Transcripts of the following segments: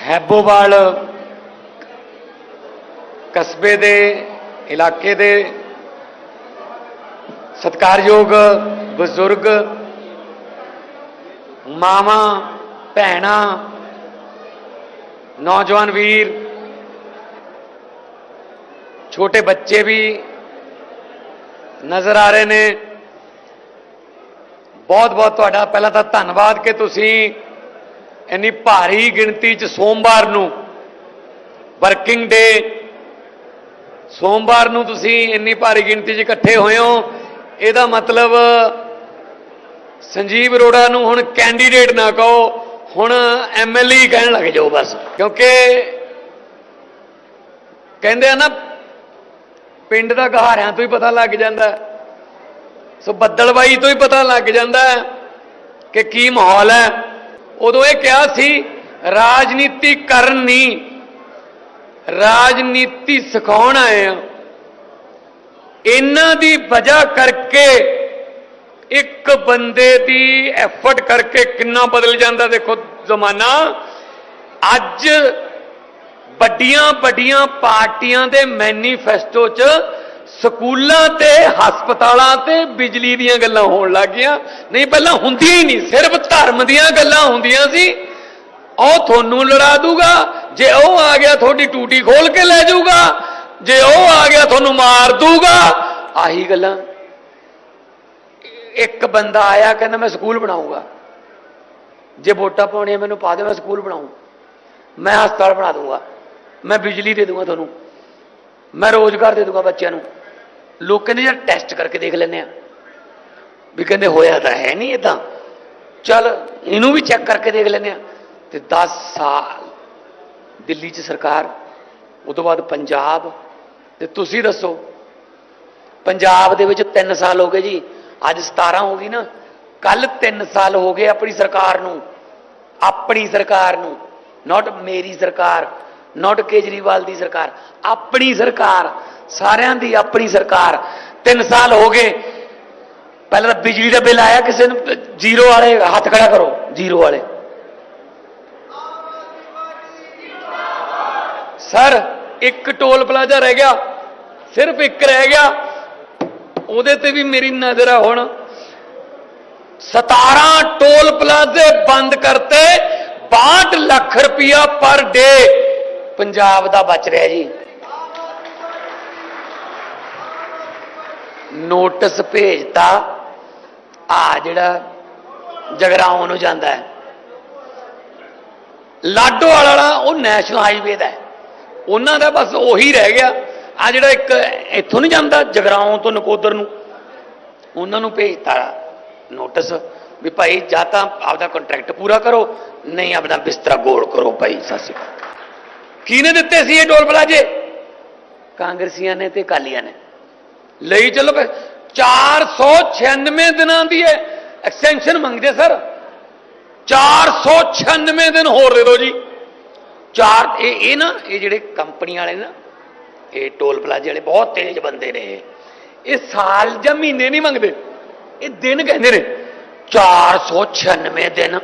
ਹੈਬੋਵਾਲ ਕਸਬੇ ਦੇ ਇਲਾਕੇ ਦੇ ਸਤਿਕਾਰਯੋਗ ਬਜ਼ੁਰਗ, ਮਾਵਾਂ, ਭੈਣਾਂ, ਨੌਜਵਾਨ ਵੀਰ, ਛੋਟੇ ਬੱਚੇ ਵੀ ਨਜ਼ਰ ਆ ਰਹੇ ਨੇ। ਬਹੁਤ ਬਹੁਤ ਤੁਹਾਡਾ ਪਹਿਲਾਂ ਤਾਂ ਧੰਨਵਾਦ ਕਿ ਤੁਸੀਂ ਇੰਨੀ ਭਾਰੀ ਗਿਣਤੀ 'ਚ ਸੋਮਵਾਰ ਨੂੰ ਵਰਕਿੰਗ ਡੇ ਸੋਮਵਾਰ ਨੂੰ ਤੁਸੀਂ ਇੰਨੀ ਭਾਰੀ ਗਿਣਤੀ 'ਚ ਇਕੱਠੇ ਹੋਏ ਹੋ, ਇਹਦਾ ਮਤਲਬ ਸੰਜੀਵ ਅਰੋੜਾ ਨੂੰ ਹੁਣ ਕੈਂਡੀਡੇਟ ਨਾ ਕਹੋ, ਹੁਣ ਐਮਐਲਏ ਕਹਿਣ ਲੱਗ ਜਾਓ ਬਸ। ਕਿਉਂਕਿ ਕਹਿੰਦੇ ਆ ਨਾ, ਪਿੰਡ ਦਾ ਗਹਾਰਿਆਂ ਤੋਂ ਹੀ ਪਤਾ ਲੱਗ ਜਾਂਦਾ ਸੋ ਬੱਦਲਬਾਈ ਤੋਂ ਹੀ ਪਤਾ ਲੱਗ ਜਾਂਦਾ ਕਿ ਕੀ ਮਾਹੌਲ ਹੈ। ਉਦੋਂ ਇਹ ਕਿਹਾ ਸੀ, ਰਾਜਨੀਤੀ ਕਰਨ ਨਹੀਂ ਰਾਜਨੀਤੀ ਸਿਖਾਉਣ ਆਏ ਆ। ਇਹਨਾਂ ਦੀ ਵਜ੍ਹਾ ਕਰਕੇ ਇੱਕ ਬੰਦੇ ਦੀ ਐਫਰਟ ਕਰਕੇ ਕਿੰਨਾ ਬਦਲ ਜਾਂਦਾ, ਦੇਖੋ ਜ਼ਮਾਨਾ। ਅੱਜ ਵੱਡੀਆਂ ਵੱਡੀਆਂ ਪਾਰਟੀਆਂ ਦੇ ਮੈਨੀਫੈਸਟੋ 'ਚ ਸਕੂਲਾਂ ਤੇ, ਹਸਪਤਾਲਾਂ ਤੇ ਬਿਜਲੀ ਦੀਆਂ ਗੱਲਾਂ ਹੋਣ ਲੱਗੀਆਂ ਨਹੀਂ, ਪਹਿਲਾਂ ਹੁੰਦੀਆਂ ਹੀ ਨਹੀਂ, ਸਿਰਫ ਧਰਮ ਦੀਆਂ ਗੱਲਾਂ ਹੁੰਦੀਆਂ ਸੀ। ਉਹ ਤੁਹਾਨੂੰ ਲੜਾ ਦੂਗਾ, ਜੇ ਉਹ ਆ ਗਿਆ, ਤੁਹਾਡੀ ਟੂਟੀ ਖੋਲ ਕੇ ਲੈ ਜਾਊਗਾ। ਜੇ ਉਹ ਆ ਗਿਆ, ਤੁਹਾਨੂੰ ਮਾਰ ਦੂਗਾ। ਆਹੀ ਗੱਲਾਂ। ਇੱਕ ਬੰਦਾ ਆਇਆ, ਕਹਿੰਦਾ, ਮੈਂ ਸਕੂਲ ਬਣਾਉਂਗਾ ਜੇ ਵੋਟਾਂ ਪਾਉਣੀਆਂ ਮੈਨੂੰ ਪਾ ਦੇ ਮੈਂ ਸਕੂਲ ਬਣਾਉਂ ਮੈਂ ਹਸਪਤਾਲ ਬਣਾ ਦੂੰਗਾ। ਮੈਂ ਬਿਜਲੀ ਦੇ ਦੂੰਗਾ ਤੁਹਾਨੂੰ। ਮੈਂ ਰੋਜ਼ਗਾਰ ਦੇ ਦੂੰਗਾ ਬੱਚਿਆਂ ਨੂੰ। ਲੋਕ ਕਹਿੰਦੇ ਯਾਰ ਟੈਸਟ ਕਰਕੇ ਦੇਖ ਲੈਂਦੇ ਆ। ਵੀ ਕਹਿੰਦੇ ਹੋਇਆ ਤਾਂ ਹੈ ਨਹੀਂ ਇਦਾਂ ਚੱਲ ਇਹਨੂੰ ਵੀ ਚੈੱਕ ਕਰਕੇ ਦੇਖ ਲੈਂਦੇ ਆ। ਤੇ 10 ਸਾਲ ਦਿੱਲੀ 'ਚ ਸਰਕਾਰ ਉਸ ਤੋਂ ਬਾਅਦ ਪੰਜਾਬ। ਤੇ ਤੁਸੀਂ ਦੱਸੋ, ਪੰਜਾਬ ਦੇ ਵਿੱਚ 3 ਸਾਲ ਹੋ ਗਏ ਜੀ। ਅੱਜ 17 ਹੋ ਗਈ ਨਾ। ਕੱਲ 3 ਸਾਲ ਹੋ ਗਏ ਆਪਣੀ ਸਰਕਾਰ ਨੂੰ। ਆਪਣੀ ਸਰਕਾਰ ਨੂੰ। ਨਾਟ ਮੇਰੀ ਸਰਕਾਰ ਨਾਟ ਕੇਜਰੀਵਾਲ ਦੀ ਸਰਕਾਰ। ਆਪਣੀ ਸਰਕਾਰ। ਸਾਰਿਆਂ ਦੀ ਆਪਣੀ ਸਰਕਾਰ। 3 ਸਾਲ ਹੋ ਗਏ। ਪਹਿਲਾਂ ਤਾਂ ਬਿਜਲੀ ਦਾ ਬਿੱਲ ਆਇਆ, ਕਿਸੇ ਨੂੰ ਜ਼ੀਰੋ ਵਾਲੇ ਹੱਥ ਖੜਾ ਕਰੋ, ਜ਼ੀਰੋ ਵਾਲੇ। ਸਰ, ਇੱਕ ਟੋਲ ਪਲਾਜ਼ਾ ਰਹਿ ਗਿਆ, ਸਿਰਫ ਇੱਕ ਰਹਿ ਗਿਆ। ਉਹਦੇ ਤੇ ਵੀ ਮੇਰੀ ਨਜ਼ਰ ਆ ਹੁਣ। 17 ਟੋਲ ਪਲਾਜ਼ੇ ਬੰਦ ਕਰਤੇ 62 ਲੱਖ ਰੁਪਇਆ ਪਰ ਡੇ। ਪੰਜਾਬ ਦਾ ਬਚ ਰਿਹਾ ਜੀ। ਨੋਟਿਸ ਭੇਜਤਾ, ਆ ਜਿਹੜਾ ਜਗਰਾਉਂ ਨੂੰ ਜਾਂਦਾ ਹੈ। ਲਾਡੋ ਵਾਲਾ ਉਹ ਨੈਸ਼ਨਲ ਹਾਈਵੇ ਦਾ ਉਹਨਾਂ ਦਾ ਬਸ ਉਹੀ ਰਹਿ ਗਿਆ। ਆ ਜਿਹੜਾ ਇੱਕ ਇੱਥੋਂ ਨਹੀਂ ਜਾਂਦਾ, ਜਗਰਾਉਂ ਤੋਂ ਨਕੋਦਰ ਨੂੰ। ਉਹਨਾਂ ਨੂੰ ਭੇਜਤਾ ਨੋਟਿਸ ਵੀ ਭਾਈ ਜਾਂ ਤਾਂ ਆਪਦਾ ਕੰਟਰੈਕਟ ਪੂਰਾ ਕਰੋ, ਨਹੀਂ ਆਪਣਾ ਬਿਸਤਰਾ ਗੋਲ ਕਰੋ ਭਾਈ, ਸਤਿ ਸ਼੍ਰੀ ਅਕਾਲ। ਕਿਹਨੇ ਦਿੱਤੇ ਸੀ ਇਹ ਟੋਲ ਪਲਾਜੇ? ਕਾਂਗਰਸੀਆਂ ਨੇ ਤੇ ਕਾਲੀਆਂ ਨੇ। ਲਈ ਚੱਲੋ ਫਿਰ 496 ਦਿਨਾਂ ਦੀ ਹੈ ਐਕਸਟੈਂਸ਼ਨ ਮੰਗਦੇ ਸਰ। 496 ਦਿਨ ਹੋਰ ਦੇ ਦਿਓ ਜੀ। ਚਾਰ ਇਹ ਇਹ ਨਾ, ਇਹ ਜਿਹੜੇ ਕੰਪਨੀ ਵਾਲੇ ਨਾ, ਇਹ ਟੋਲ ਪਲਾਜ਼ੇ ਵਾਲੇ ਬਹੁਤ ਤੇਜ਼ ਬੰਦੇ ਨੇ ਇਹ। ਇਹ ਸਾਲ ਜਾਂ ਮਹੀਨੇ ਨਹੀਂ ਮੰਗਦੇ। ਇਹ ਦਿਨ ਕਹਿੰਦੇ ਨੇ 496 ਦਿਨ।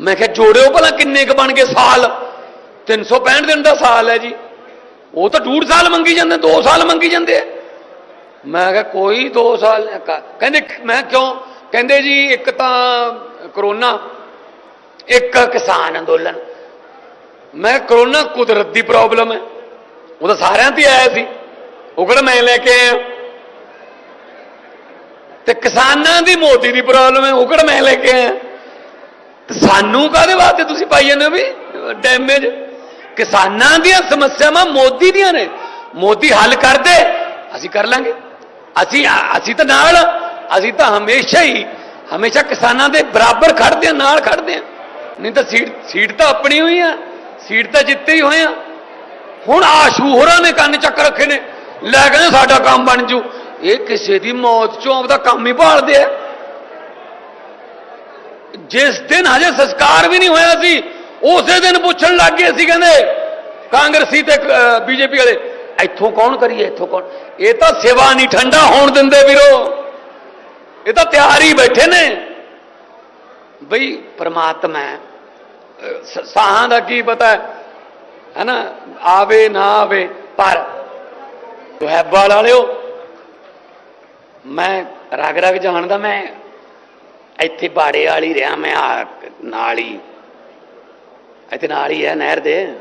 ਮੈਂ ਕਿਹਾ ਜੋੜਿਓ ਭਲਾ ਕਿੰਨੇ ਕ ਬਣ ਗਏ ਸਾਲ। 365 ਦਿਨ ਦਾ ਸਾਲ ਹੈ ਜੀ। ਉਹ ਤਾਂ ਡੂਢ ਸਾਲ ਮੰਗੀ ਜਾਂਦੇ 2 ਸਾਲ ਮੰਗੀ ਜਾਂਦੇ ਆ। ਮੈਂ ਕਿਹਾ, ਕੋਈ 2 ਸਾਲ ਕਾ- ਕਹਿੰਦੇ, ਮੈਂ ਕਿਉਂ? ਕਹਿੰਦੇ ਜੀ, ਇੱਕ ਤਾਂ ਕਰੋਨਾ, ਇੱਕ ਕਿਸਾਨ ਅੰਦੋਲਨ। ਮੈਂ ਕਰੋਨਾ ਕੁਦਰਤ ਦੀ ਪ੍ਰੋਬਲਮ ਹੈ। ਉਹ ਤਾਂ ਸਾਰਿਆਂ ਤੇ ਆਇਆ ਸੀ। ਉਹ ਕਿਹੜਾ ਮੈਂ ਲੈ ਕੇ ਆਇਆ। ਤੇ ਕਿਸਾਨਾਂ ਦੀ ਮੋਦੀ ਦੀ ਪ੍ਰੋਬਲਮ ਹੈ, ਉਹ ਕਿਹੜਾ ਮੈਂ ਲੈ ਕੇ ਆਇਆ। ਸਾਨੂੰ ਕਾਹਦੇ ਵਾਸਤੇ ਤੁਸੀਂ ਪਾਈ ਜਾਂਦੇ ਹੋ ਵੀ ਡੈਮੇਜ ਕਿਸਾਨਾਂ ਦੀਆਂ ਸਮੱਸਿਆਵਾਂ ਮੋਦੀ ਦੀਆਂ ਨੇ। ਮੋਦੀ ਹੱਲ ਕਰਦੇ ਅਸੀਂ ਕਰ ਲਾਂਗੇ। ਅਸੀਂ ਅਸੀਂ ਤਾਂ ਨਾਲ ਅਸੀਂ ਤਾਂ ਹਮੇਸ਼ਾ ਹੀ, ਹਮੇਸ਼ਾ ਕਿਸਾਨਾਂ ਦੇ ਬਰਾਬਰ ਖੜਦੇ ਆ, ਨਾਲ ਖੜਦੇ ਆ। ਨਹੀਂ ਤਾਂ ਸੀਟ ਸੀਟ ਤਾਂ ਆਪਣੀ ਹੋਈ ਆ, ਸੀਟ ਤਾਂ ਜਿੱਤੇ ਹੀ ਹੋਏ ਆ। ਹੁਣ ਆਸ਼ੂਹਰਾਂ ਨੇ ਕੰਨ ਚੱਕ ਰੱਖੇ ਨੇ। ਲੈ ਕਹਿੰਦੇ ਸਾਡਾ ਕੰਮ ਬਣ ਜੂ। ਇਹ ਕਿਸੇ ਦੀ ਮੌਤ ਚੋਂ ਆਪਦਾ ਕੰਮ ਹੀ ਭਾਲਦੇ ਆ। ਜਿਸ ਦਿਨ ਹਜੇ ਸੰਸਕਾਰ ਵੀ ਨਹੀਂ ਹੋਇਆ ਸੀ, ਉਸੇ ਦਿਨ ਪੁੱਛਣ ਲੱਗ ਗਏ ਸੀ ਕਹਿੰਦੇ, ਕਾਂਗਰਸੀ ਤੇ ਬੀਜੇਪੀ ਵਾਲੇ ਇੱਥੋਂ ਕੌਣ ਕਰੀਏ, ਇੱਥੋਂ ਕੌਣ? ਇਹ ਤਾਂ ਸੇਵਾ ਨਹੀਂ, ਠੰਡਾ ਹੋਣ ਦਿੰਦੇ ਵੀਰੋ। ਇਹ ਤਾਂ ਤਿਆਰ ਹੀ ਬੈਠੇ ਨੇ। ਬਈ ਪ੍ਰਮਾਤਮਾ ਸਾਹਾਂ ਦਾ ਕੀ ਪਤਾ? ਹੈ? ਨਾ ਆਵੇ ਨਾ ਆਵੇ, ਪਰ ਦੁਹੈਬਾਲ ਵਾਲਿਓ ਮੈਂ ਰਗ ਰਗ ਜਾਣਦਾ, ਮੈਂ ਇੱਥੇ ਬਾੜੇ ਵਾਲੀ ਰਿਹਾ, ਮੈਂ ਨਾਲ ਹੀ। ਇੱਥੇ ਨਾਲ ਹੀ ਹੈ ਨਹਿਰ ਦੇ।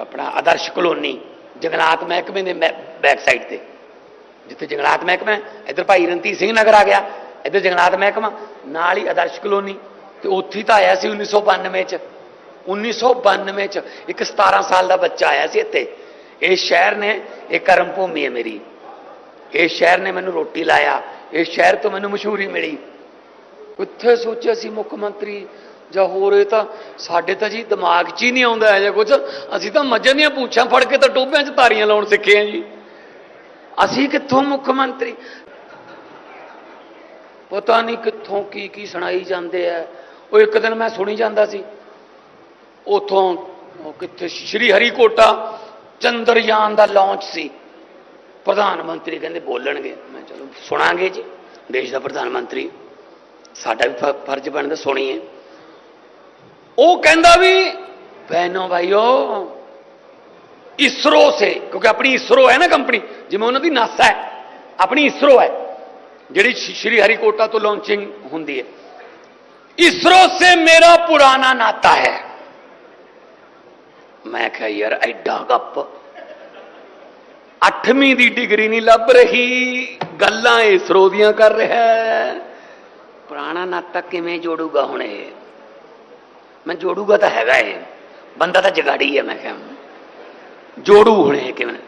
ਆਪਣਾ ਆਦਰਸ਼ ਕਲੋਨੀ ਜਗਨਾਥ ਮਹਿਕਮੇ ਦੇ ਬੈਕ ਸਾਈਡ ਤੇ। ਜਿੱਥੇ ਜਗਨਾਥ ਮਹਿਕਮਾ ਇੱਧਰ ਭਾਈ ਰਣਧੀਰ ਸਿੰਘ ਨਗਰ ਆ ਗਿਆ, ਇੱਧਰ ਜਗਨਾਥ ਮਹਿਕਮਾ, ਨਾਲ ਹੀ ਆਦਰਸ਼ ਕਲੋਨੀ। ਤੇ ਉੱਥੇ ਹੀ ਤਾਂ ਆਇਆ ਸੀ 1992 ਚ। 1992 ਚ ਇੱਕ 17 ਸਾਲ ਦਾ ਬੱਚਾ ਆਇਆ ਸੀ ਇੱਥੇ। ਇਹ ਸ਼ਹਿਰ ਨੇ, ਇਹ ਕਰਮ ਭੂਮੀ ਹੈ ਮੇਰੀ। ਇਹ ਸ਼ਹਿਰ ਨੇ ਮੈਨੂੰ ਰੋਟੀ ਲਾਇਆ। ਇਹ ਸ਼ਹਿਰ ਤੋਂ ਮੈਨੂੰ ਮਸ਼ਹੂਰੀ ਮਿਲੀ। ਕਿੱਥੇ ਸੋਚਿਆ ਸੀ ਮੁੱਖ ਮੰਤਰੀ ਜਾਂ ਹੋਰ ਇਹ ਤਾਂ ਸਾਡੇ ਤਾਂ ਜੀ ਦਿਮਾਗ 'ਚ ਹੀ ਨਹੀਂ ਆਉਂਦਾ ਇਹ ਜਾਂ ਕੁਝ ਅਸੀਂ ਤਾਂ ਮੱਝਾਂ ਦੀਆਂ ਪੂਛਾਂ ਫੜ ਕੇ ਤਾਂ ਟੋਭਿਆਂ 'ਚ ਤਾਰੀਆਂ ਲਾਉਣ ਸਿੱਖੇ ਆ ਜੀ। ਅਸੀਂ ਕਿੱਥੋਂ ਮੁੱਖ ਮੰਤਰੀ? ਪਤਾ ਨਹੀਂ ਕਿੱਥੋਂ ਕੀ ਕੀ ਸੁਣਾਈ ਜਾਂਦੇ ਆ। ਉਹ ਇੱਕ ਦਿਨ ਮੈਂ ਸੁਣੀ ਜਾਂਦਾ ਸੀ। ਉਥੋਂ ਉਹ ਕਿੱਥੇ ਸ਼੍ਰੀ ਹਰੀਕੋਟਾ ਚੰਦਰਯਾਨ ਦਾ ਲਾਂਚ ਸੀ। ਪ੍ਰਧਾਨ ਮੰਤਰੀ ਕਹਿੰਦੇ ਬੋਲਣਗੇ। ਮੈਂ ਚਲੋ ਸੁਣਾਂਗੇ ਜੀ। ਦੇਸ਼ ਦਾ ਪ੍ਰਧਾਨ ਮੰਤਰੀ। ਸਾਡਾ ਵੀ ਫ- ਫਰਜ਼ ਬਣਦਾ ਸੁਣੀਏ। ਉਹ ਕਹਿੰਦਾ ਵੀ ਬੈਨੋ ਭਾਈਓ इसरो से, क्योंकि अपनी इसरो है ना कंपनी जिम्मे उन्होंने नासा है, अपनी इसरो है जी श्री हरिकोटा तो लॉन्चिंग होंगी है। इसरो से मेरा पुराना नाता है। मैं क्या यार एडा गप अठवीं की डिग्री नहीं लभ रही गल् इसरो कर रहा है। पुराना नाता किमें जोड़ूगा हूँ ਮੈਂ ਜੋੜੂਗਾ ਤਾਂ ਹੈਗਾ ਇਹ ਬੰਦਾ ਤਾਂ ਜਗਾੜੀ ਹੈ ਮੈਂ ਕਿਹਾ जोड़ू होने हैं किमें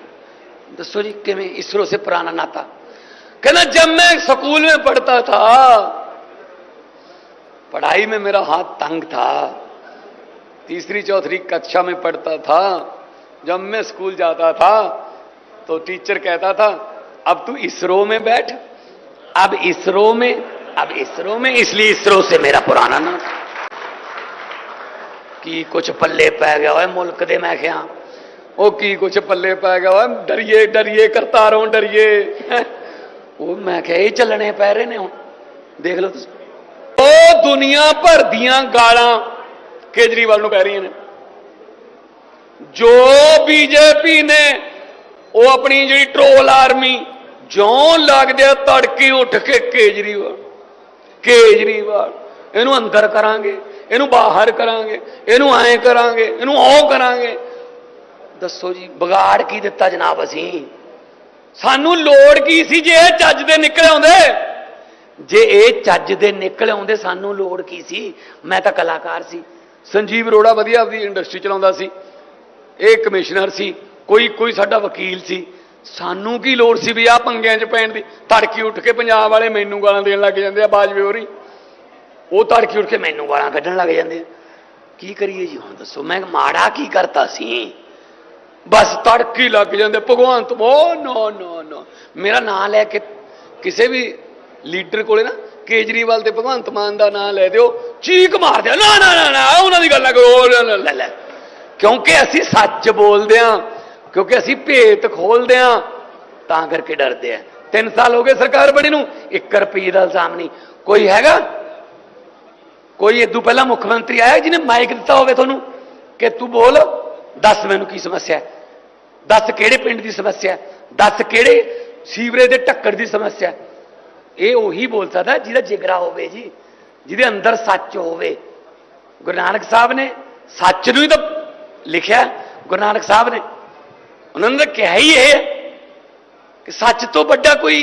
दसो जी किमें इसरो से पुराना नाता कहना जब मैं स्कूल में पढ़ता था पढ़ाई में मेरा हाथ तंग था तीसरी चौथी कक्षा में पढ़ता था जब मैं स्कूल जाता था तो टीचर कहता था अब तू इसरो में बैठ अब इसरो में अब इसरो में इसलिए इसरो से मेरा पुराना नाम ਕੀ ਕੁਛ ਪੱਲੇ ਪੈ ਗਿਆ ਓਏ ਮੁਲਕ ਦੇ ਮੈਂ ਕਿਹਾ। ਉਹ ਕੀ ਕੁਛ ਪੱਲੇ ਪੈ ਗਿਆ ਓਏ, ਡਰੀਏ ਡਰੀਏ, ਕਰਤਾਰੋਂ ਡਰੀਏ। ਉਹ ਮੈਂ ਕਿਹਾ, ਇਹ ਚੱਲਣੇ ਪੈ ਰਹੇ ਨੇ ਹੁਣ। ਦੇਖ ਲਓ ਤੁਸੀਂ। ਉਹ ਦੁਨੀਆ ਭਰ ਦੀਆਂ ਗਾਲਾਂ ਕੇਜਰੀਵਾਲ ਨੂੰ ਪੈ ਰਹੀਆਂ ਨੇ। ਜੋ ਬੀਜੇਪੀ ਨੇ ਉਹ ਆਪਣੀ ਜਿਹੜੀ ਟਰੋਲ ਆਰਮੀ ਜਿਉਂ ਲੱਗਦੇ ਆ ਤੜਕੇ ਉੱਠ ਕੇ ਕੇਜਰੀਵਾਲ ਕੇਜਰੀਵਾਲ, ਇਹਨੂੰ ਅੰਦਰ ਕਰਾਂਗੇ। ਇਹਨੂੰ ਬਾਹਰ ਕਰਾਂਗੇ, ਇਹਨੂੰ ਐਂ ਕਰਾਂਗੇ, ਇਹਨੂੰ ਉਹ ਕਰਾਂਗੇ। ਦੱਸੋ ਜੀ, ਵਿਗਾੜ ਕੀ ਦਿੱਤਾ ਜਨਾਬ ਅਸੀਂ? ਸਾਨੂੰ ਲੋੜ ਕੀ ਸੀ ਜੇ ਇਹ ਚੱਜ ਦੇ ਨਿਕਲ ਆਉਂਦੇ? ਜੇ ਇਹ ਚੱਜ ਦੇ ਨਿਕਲ ਆਉਂਦੇ, ਸਾਨੂੰ ਲੋੜ ਕੀ ਸੀ? ਮੈਂ ਤਾਂ ਕਲਾਕਾਰ ਸੀ। ਸੰਜੀਵ ਅਰੋੜਾ ਵਧੀਆ ਆਪਦੀ ਇੰਡਸਟਰੀ ਚਲਾਉਂਦਾ ਸੀ। ਇਹ ਕਮਿਸ਼ਨਰ ਸੀ। ਕੋਈ ਕੋਈ ਸਾਡਾ ਵਕੀਲ ਸੀ। ਸਾਨੂੰ ਕੀ ਲੋੜ ਸੀ ਵੀ ਆ ਪੰਗਿਆਂ 'ਚ ਪੈਣ ਦੀ? ਤੜਕੀ ਉੱਠ ਕੇ ਪੰਜਾਬ ਵਾਲੇ ਮੈਨੂੰ ਗਾਲਾਂ ਦੇਣ ਲੱਗ ਜਾਂਦੇ ਆ, ਬਾਜਵੇ ਹੋਰੀ। ਉਹ ਤੜਕੀ ਉੱਠ ਕੇ ਮੈਨੂੰ ਗਾਲਾਂ ਕੱਢਣ ਲੱਗ ਜਾਂਦੇ ਕੀ ਕਰੀਏ ਜੀ, ਹੁਣ ਦੱਸੋ, ਮੈਂ ਮਾੜਾ ਕੀ ਕਰਤਾ ਸੀ? ਬਸ ਤੜਕੀ ਲੱਗ ਜਾਂਦੇ ਭਗਵੰਤ ਓ, ਨੋ ਨੋ ਨੋ। ਮੇਰਾ ਨਾਂ ਲੈ ਕੇ ਕਿਸੇ ਵੀ ਲੀਡਰ ਕੋਲੇ ਨਾ, ਕੇਜਰੀਵਾਲ ਤੇ ਭਗਵੰਤ ਮਾਨ ਦਾ ਨਾਂ ਲੈ ਦਿਓ, ਚੀਕ ਮਾਰ ਦਿਓ। ਨਾ ਨਾ ਨਾ ਨਾ ਉਹਨਾਂ ਦੀ ਗੱਲਾਂ ਕਰੋ ਲੈ ਲੈ ਲੈ। ਕਿਉਂਕਿ ਅਸੀਂ ਸੱਚ ਬੋਲਦੇ ਆ, ਕਿਉਂਕਿ ਅਸੀਂ ਭੇਤ ਖੋਲਦੇ ਆ, ਤਾਂ ਕਰਕੇ ਡਰਦੇ ਆ। 3 ਸਾਲ ਹੋ ਗਏ ਸਰਕਾਰ ਬਣੀ ਨੂੰ 1 ਰੁਪਏ ਦਾ ਇਲਜ਼ਾਮ ਨਹੀਂ। ਕੋਈ ਹੈਗਾ? ਕੋਈ ਇਦੋਂ ਪਹਿਲਾਂ ਮੁੱਖ ਮੰਤਰੀ ਆਇਆ ਜਿਹਨੇ ਮਾਈਕ ਦਿੱਤਾ ਹੋਵੇ ਤੁਹਾਨੂੰ ਕਿ ਤੂੰ ਬੋਲ, ਦੱਸ ਮੈਨੂੰ ਕੀ ਸਮੱਸਿਆ ਹੈ? ਦੱਸ ਕਿਹੜੇ ਪਿੰਡ ਦੀ ਸਮੱਸਿਆ ਹੈ? ਦੱਸ ਕਿਹੜੇ ਸੀਵਰੇਜ ਦੇ ਟੱਕਰ ਦੀ ਸਮੱਸਿਆ ਹੈ? ਇਹ ਉਹੀ ਬੋਲ ਸਕਦਾ ਜਿਹਦਾ ਜਿਗਰਾ ਹੋਵੇ ਜੀ, ਜਿਹਦੇ ਅੰਦਰ ਸੱਚ ਹੋਵੇ। ਗੁਰੂ ਨਾਨਕ ਸਾਹਿਬ ਨੇ ਸੱਚ ਨੂੰ ਹੀ ਤਾਂ ਲਿਖਿਆ ਗੁਰੂ ਨਾਨਕ ਸਾਹਿਬ ਨੇ, ਉਹਨਾਂ ਨੇ ਤਾਂ ਕਿਹਾ ਹੀ ਇਹ ਹੈ ਕਿ ਸੱਚ ਤੋਂ ਵੱਡਾ ਕੋਈ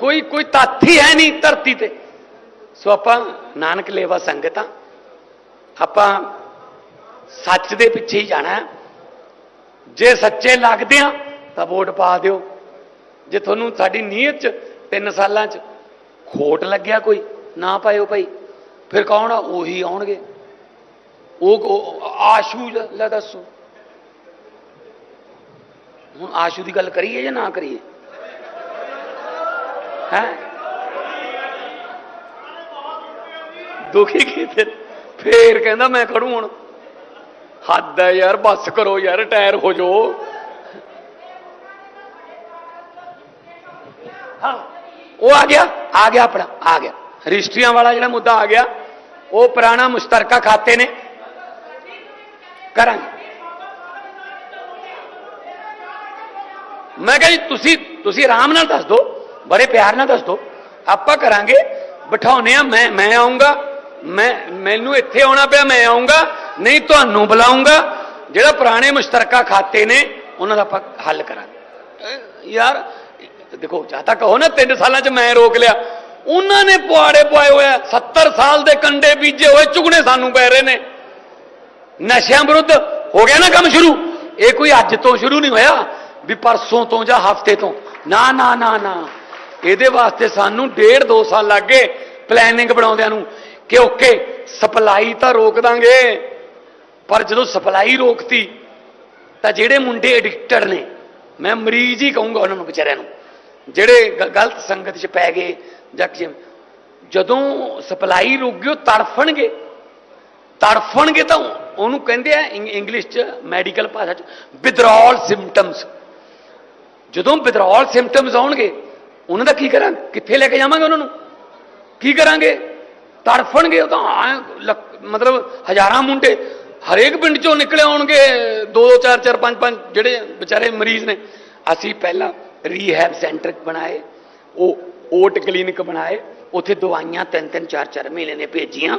ਕੋਈ ਕੋਈ ਤੱਥ ਹੀ ਹੈ ਨਹੀਂ ਧਰਤੀ ਤੇ। ਸੋ ਆਪਾਂ ਨਾਨਕ ਲੇਵਾ ਸੰਗਤਾਂ, ਆਪਾਂ ਸੱਚ ਦੇ ਪਿੱਛੇ ਹੀ ਜਾਣਾ ਜੇ ਸੱਚੇ ਲੱਗਦੇ ਆ ਤਾਂ ਵੋਟ ਪਾ ਦਿਓ। ਜੇ ਤੁਹਾਨੂੰ ਸਾਡੀ ਨੀਅਤ ਚ ਤਿੰਨ ਸਾਲਾਂ ਚ ਖੋਟ ਲੱਗਿਆ ਕੋਈ, ਨਾ ਪਾਇਓ ਭਾਈ, ਫਿਰ ਕੌਣ ਆ? ਉਹੀ ਆਉਣਗੇ। ਉਹ ਆਸ਼ੂ ਲੈ ਦੱਸੋ। ਹੁਣ ਆਸ਼ੂ ਦੀ ਗੱਲ ਕਰੀਏ ਜਾਂ ਨਾ ਕਰੀਏ? ਹੈ? ਦੁਖੀ ਕੀ ਫਿਰ? ਫੇਰ ਕਹਿੰਦਾ ਮੈਂ ਖੜੂ ਹੁਣ। ਹੱਦ ਹੈ ਯਾਰ, ਬੱਸ ਕਰੋ ਯਾਰ, ਰਿਟਾਇਰ ਹੋ ਜਾਓ। ਹਾਂ, ਉਹ ਆ ਗਿਆ ਆ ਗਿਆ ਆਪਣਾ, ਆ ਗਿਆ। ਰਜਿਸਟਰੀਆਂ ਵਾਲਾ ਜਿਹੜਾ ਮੁੱਦਾ ਆ ਗਿਆ, ਉਹ ਪੁਰਾਣਾ ਮੁਸ਼ਤਰਕਾ ਖਾਤੇ ਨੇ। ਕਰਾਂਗੇ। ਮੈਂ ਕਿਹਾ ਜੀ, ਤੁਸੀਂ ਤੁਸੀਂ ਆਰਾਮ ਨਾਲ ਦੱਸ ਦਿਓ, ਬੜੇ ਪਿਆਰ ਨਾਲ ਦੱਸ ਦਿਓ। ਆਪਾਂ ਕਰਾਂਗੇ ਬਿਠਾਉਨੇ ਆ ਮੈਂ ਮੈਂ ਆਉਂਗਾ ਮੈਂ ਮੈਨੂੰ ਇੱਥੇ ਆਉਣਾ ਪਿਆ ਮੈਂ ਆਉਂਗਾ ਨਹੀਂ ਤੁਹਾਨੂੰ ਬੁਲਾਉਂਗਾ ਜਿਹੜਾ ਪੁਰਾਣੇ ਮੁਸ਼ਤਰਕਾ ਖਾਤੇ ਨੇ ਉਹਨਾਂ ਦਾ ਆਪਾਂ ਹੱਲ ਕਰਾਂਗੇ। ਯਾਰ ਦੇਖੋ ਜਾਂ ਤਾਂ ਕਹੋ ਨਾ 3 ਸਾਲਾਂ 'ਚ ਮੈਂ ਰੋਕ ਲਿਆ। ਉਹਨਾਂ ਨੇ ਪੁਆੜੇ ਪੁਆਏ ਹੋਇਆ 70 ਸਾਲ ਦੇ ਕੰਡੇ ਬੀਜੇ ਹੋਏ ਚੁਗਣੇ ਸਾਨੂੰ ਪੈ ਰਹੇ ਨੇ। ਨਸ਼ਿਆਂ ਵਿਰੁੱਧ ਹੋ ਗਿਆ ਨਾ ਕੰਮ ਸ਼ੁਰੂ। ਇਹ ਕੋਈ ਅੱਜ ਤੋਂ ਸ਼ੁਰੂ ਨਹੀਂ ਹੋਇਆ ਵੀ ਪਰਸੋਂ ਤੋਂ ਜਾਂ ਹਫ਼ਤੇ ਤੋਂ। ਨਾ ਨਾ ਨਾ ਨਾ। ਇਹਦੇ ਵਾਸਤੇ ਸਾਨੂੰ ਡੇਢ ਦੋ ਸਾਲ ਲੱਗ ਗਏ ਪਲੈਨਿੰਗ ਬਣਾਉਂਦਿਆਂ ਨੂੰ। ਕਿ ਓਕੇ ਸਪਲਾਈ ਤਾਂ ਰੋਕ ਦਾਂਗੇ, ਪਰ ਜਦੋਂ ਸਪਲਾਈ ਰੋਕਤੀ, ਤਾਂ ਜਿਹੜੇ ਮੁੰਡੇ ਐਡਿਕਟਡ ਨੇ, ਮੈਂ ਮਰੀਜ਼ ਹੀ ਕਹੂੰਗਾ ਉਹਨਾਂ ਨੂੰ ਵਿਚਾਰਿਆਂ ਨੂੰ, ਜਿਹੜੇ ਗ- ਗਲਤ ਸੰਗਤ 'ਚ ਪੈ ਗਏ ਜਾਂ ਕਿ ਜਦੋਂ ਸਪਲਾਈ ਰੁਕ ਗਈ, ਉਹ ਤੜਫਣਗੇ। ਤੜਫਣਗੇ ਤਾਂ ਉਹਨੂੰ ਕਹਿੰਦੇ ਆ ਇੰਗ- ਇੰਗਲਿਸ਼ 'ਚ, ਮੈਡੀਕਲ ਭਾਸ਼ਾ 'ਚ ਵਿਦਰੋਲ ਸਿੰਪਟਮਸ ਜਦੋਂ ਵਿਦਰੋਲ ਸਿੰਪਟਮਸ ਆਉਣਗੇ, ਉਹਨਾਂ ਦਾ ਕੀ ਕਰਾਂ, ਕਿੱਥੇ ਲੈ ਕੇ ਜਾਵਾਂਗੇ ਉਹਨਾਂ ਨੂੰ? ਕੀ ਕਰਾਂਗੇ? ਤੜਫਣਗੇ, ਉਹ ਤਾਂ ਐਂ ਮਤਲਬ ਹਜ਼ਾਰਾਂ ਮੁੰਡੇ। ਹਰੇਕ ਪਿੰਡ ਚੋਂ ਨਿਕਲੇ ਆਉਣਗੇ, ਦੋ ਦੋ, ਚਾਰ ਚਾਰ, ਪੰਜ ਪੰਜ, ਜਿਹੜੇ ਵਿਚਾਰੇ ਮਰੀਜ਼ ਨੇ। ਅਸੀਂ ਪਹਿਲਾਂ ਰੀਹੈਬ ਸੈਂਟਰ ਬਣਾਏ, ਉਹ ਓਟ ਕਲੀਨਿਕ ਬਣਾਏ। ਉੱਥੇ ਦਵਾਈਆਂ ਤਿੰਨ ਤਿੰਨ, ਚਾਰ ਚਾਰ ਮਹੀਨੇ ਨੇ ਭੇਜੀਆਂ।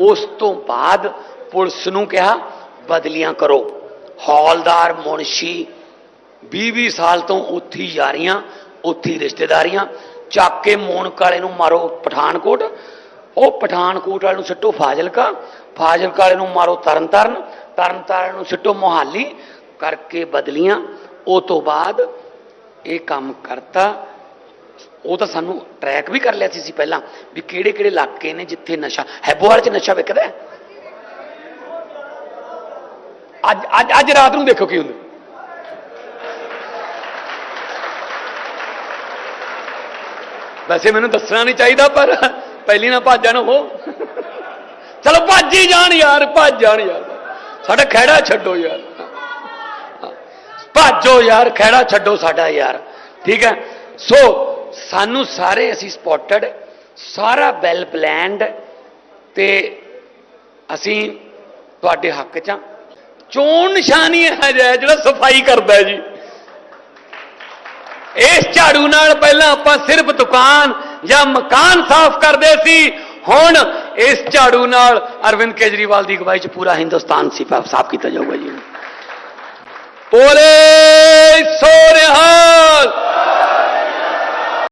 ਉਸ ਤੋਂ ਬਾਅਦ ਪੁਲਿਸ ਨੂੰ ਕਿਹਾ, ਬਦਲੀਆਂ ਕਰੋ। ਹੌਲਦਾਰ ਮੁਨਸ਼ੀ 20-20 ਸਾਲ ਤੋਂ ਉੱਥੇ ਹੀ ਯਾਰੀਆਂ ਉੱਥੇ ਰਿਸ਼ਤੇਦਾਰੀਆਂ। ਚੱਕ ਕੇ ਮੋਨਕ ਵਾਲੇ ਨੂੰ ਮਾਰੋ ਪਠਾਨਕੋਟ। ਉਹ ਪਠਾਨਕੋਟ ਵਾਲੇ ਨੂੰ ਸਿੱਟੋ ਫਾਜ਼ਿਲਕਾ ਫਾਜ਼ਿਲਕਾ ਵਾਲੇ ਨੂੰ ਮਾਰੋ ਤਰਨਤਾਰਨ ਤਰਨਤਾਰਨ ਨੂੰ ਸਿੱਟੋ ਮੋਹਾਲੀ, ਕਰਕੇ ਬਦਲੀਆਂ। ਉਹ ਤੋਂ ਬਾਅਦ ਇਹ ਕੰਮ ਕਰਤਾ। ਉਹ ਤਾਂ ਸਾਨੂੰ ਟਰੈਕ ਵੀ ਕਰ ਲਿਆ ਸੀ ਸੀ ਪਹਿਲਾਂ ਵੀ ਕਿਹੜੇ ਕਿਹੜੇ ਇਲਾਕੇ ਨੇ ਜਿੱਥੇ ਨਸ਼ਾ, ਹੈਬੋਵਾਲ ਚ ਨਸ਼ਾ ਵਿਕਦਾ ਅੱਜ ਅੱਜ ਅੱਜ ਰਾਤ ਨੂੰ ਦੇਖੋ ਕੀ ਹੁੰਦਾ। ਵੈਸੇ ਮੈਨੂੰ ਦੱਸਣਾ ਨਹੀਂ ਚਾਹੀਦਾ ਪਰ ਪਹਿਲੀ ਨਾ ਭੱਜ ਜਾਣ ਉਹ। ਚਲੋ ਭੱਜ ਹੀ ਜਾਣ ਯਾਰ, ਭੱਜ ਜਾਣ ਯਾਰ। ਸਾਡਾ ਖਹਿੜਾ ਛੱਡੋ ਯਾਰ। ਭੱਜੋ ਯਾਰ, ਖਹਿੜਾ ਛੱਡੋ ਸਾਡਾ ਯਾਰ। ਠੀਕ ਹੈ? ਸੋ ਸਾਨੂੰ ਸਾਰੇ ਅਸੀਂ ਸਪੋਟਡ ਸਾਰਾ ਵੈਲ ਪਲੈਨਡ ਤੇ ਅਸੀਂ ਤੁਹਾਡੇ ਹੱਕ 'ਚ ਹਾਂ। ਚੋਣ ਨਿਸ਼ਾਨੀ ਹੈ ਜਿਹਾ ਜਿਹੜਾ ਸਫ਼ਾਈ ਕਰਦਾ ਜੀ। ਇਸ ਝਾੜੂ ਨਾਲ ਪਹਿਲਾਂ ਆਪਾਂ ਸਿਰਫ ਦੁਕਾਨ ਜਾਂ ਮਕਾਨ ਸਾਫ਼ ਕਰਦੇ ਸੀ। ਹੁਣ ਇਸ ਝਾੜੂ ਨਾਲ ਅਰਵਿੰਦ ਕੇਜਰੀਵਾਲ ਦੀ ਅਗਵਾਈ 'ਚ ਪੂਰਾ ਹਿੰਦੁਸਤਾਨ ਸਿਫਾ ਸਾਫ਼ ਕੀਤਾ ਜਾਊਗਾ ਜੀ। ਬੋਲੇ ਸੋ ਨਿਹਾਲ